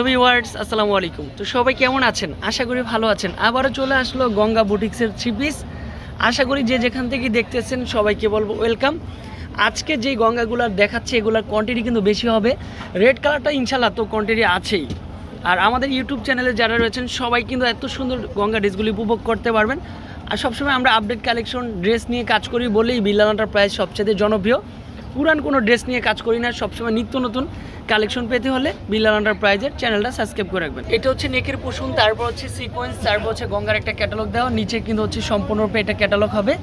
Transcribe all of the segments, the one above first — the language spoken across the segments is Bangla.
ভিউয়ার্স আসসালামু আলাইকুম। তো সবাই কেমন আছেন? আশা করি ভালো আছেন। আবারও চলে আসলো গঙ্গা বুটিক্সের থ্রি আশা করি যে যেখান থেকে দেখতেছেন সবাইকে বলব ওয়েলকাম আজকে যে গঙ্গাগুলো দেখাচ্ছে, এগুলোর কোয়ান্টিটি কিন্তু বেশি হবে। রেড কালারটা ইনশাল্লাহ তো কোয়ান্টিটি আছেই। আর আমাদের ইউটিউব চ্যানেলে যারা রয়েছেন, সবাই কিন্তু এত সুন্দর গঙ্গা ড্রেসগুলি উপভোগ করতে পারবেন। আর সবসময় আমরা আপডেট কালেকশন ড্রেস নিয়ে কাজ করি বলেই বিল্লানাটার প্রাইস সবচেয়ে জনপ্রিয়। পুরান কোনো ড্রেস নিয়ে কাজ করি না, সবসময় নিত্য নতুন কালেকশন পেতে হলে বিল্লাল আন্ডার প্রাইজের চ্যানেলটা সাবস্ক্রাইব করে রাখবেন। এটা হচ্ছে নেকের পুষুন তারপর হচ্ছে সিকোয়েন্স তারপর হচ্ছে গঙ্গার একটা ক্যাটালগ দেওয়া, নিচে কিন্তু হচ্ছে সম্পূর্ণরূপে এটা ক্যাটালগ হবে।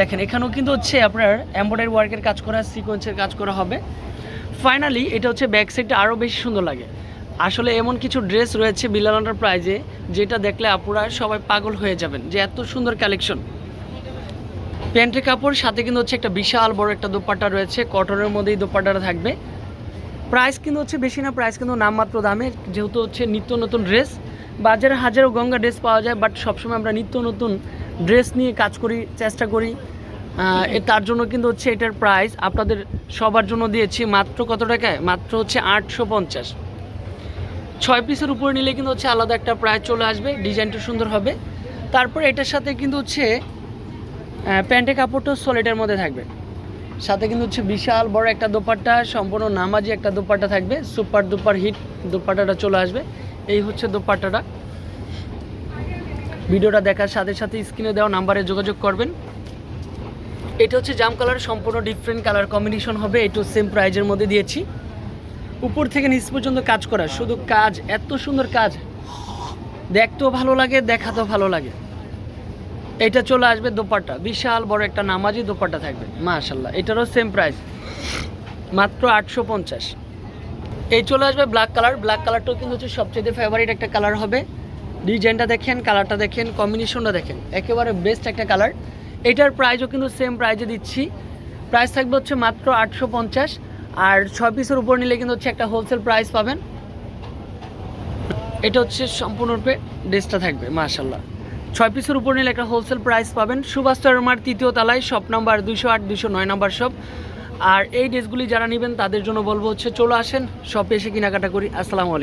দেখেন, এখানেও কিন্তু হচ্ছে আপনার এমব্রয়ডারি ওয়ার্কের কাজ করা সিকোয়েন্সের কাজ করা হবে। ফাইনালি এটা হচ্ছে ব্যাক সাইডটা আরও বেশি সুন্দর লাগে। আসলে এমন কিছু ড্রেস রয়েছে আন্ডার প্রাইজে যেটা দেখলে আপনারা সবাই পাগল হয়ে যাবেন যে এত সুন্দর কালেকশন প্যান্টের কাপড়, সাথে কিন্তু হচ্ছে একটা বিশাল বড় একটা দোপাট্টা রয়েছে। কটনের মধ্যেই দোপাট্টাটা থাকবে। প্রাইস কিন্তু হচ্ছে বেশি না প্রাইস কিন্তু নামমাত্র দামে যেহেতু হচ্ছে নিত্য নতুন ড্রেস বাজারে হাজারো গঙ্গা ড্রেস পাওয়া যায় বাট সবসময় আমরা নিত্য নতুন ড্রেস নিয়ে কাজ করি, চেষ্টা করি। তার জন্য কিন্তু হচ্ছে এটার প্রাইস আপনাদের সবার জন্য দিয়েছি মাত্র কত টাকায়? মাত্র হচ্ছে আটশো পঞ্চাশ। ছয় পিসের উপরে নিলে কিন্তু হচ্ছে আলাদা একটা প্রাইস চলে আসবে ডিজাইনটা সুন্দর হবে। তারপর এটার সাথে কিন্তু হচ্ছে প্যান্টের কাপড়টা সলিডের মধ্যে থাকবে। সাথে কিন্তু হচ্ছে বিশাল বড় একটা দোপাট্টা, সম্পূর্ণ নামাজি একটা দোপাট্টা থাকবে। সুপার দুপার হিট দোপাট্টাটা চলে আসবে। এই হচ্ছে দোপাট্টাটা। ভিডিওটা দেখার সাথে সাথে স্ক্রিনে দেওয়া নাম্বারে যোগাযোগ করবেন। এটা হচ্ছে জাম কালার, সম্পূর্ণ ডিফারেন্ট কালার কম্বিনেশন হবে। একটু সেম প্রাইজের মধ্যে দিয়েছি। উপর থেকে নিচ পর্যন্ত কাজ করা। শুধু কাজ, এত সুন্দর কাজ। দেখতেও ভালো লাগে, দেখাতেও ভালো লাগে। এটা চলে আসবে দোপাট্টা। বিশাল বড় একটা নামাজি দোপাট্টা থাকবে। মাশাল্লাহ এটারও সেম প্রাইস মাত্র আটশো পঞ্চাশ। এই চলে আসবে ব্ল্যাক কালার ব্ল্যাক কালারটাও কিন্তু হচ্ছে সবচেয়ে ফেভারিট একটা কালার হবে। ডিজাইনটা দেখেন কালারটা দেখেন কম্বিনেশনটা দেখেন। একেবারে বেস্ট একটা কালার এটার প্রাইসও কিন্তু সেম প্রাইজে দিচ্ছি। প্রাইস থাকবে হচ্ছে মাত্র আটশো পঞ্চাশ। আর ছয় পিসের উপর নিলে কিন্তু হচ্ছে একটা হোলসেল প্রাইস পাবেন। এটা হচ্ছে সম্পূর্ণরূপে ড্রেসটা থাকবে মাশাল্লাহ ছয় পিসের উপর নিলে একটা হোলসেল প্রাইস পাবেন। সুভাষ তরমার তৃতীয় তলায় শপ নাম্বার দুশো আট দুশো নয় নাম্বার শপ আর এই ড্রেসগুলি যারা নেবেন, তাদের জন্য বলব হচ্ছে চলে আসেন শপে এসে কেনাকাটা করি। আসসালামু আলাইকুম।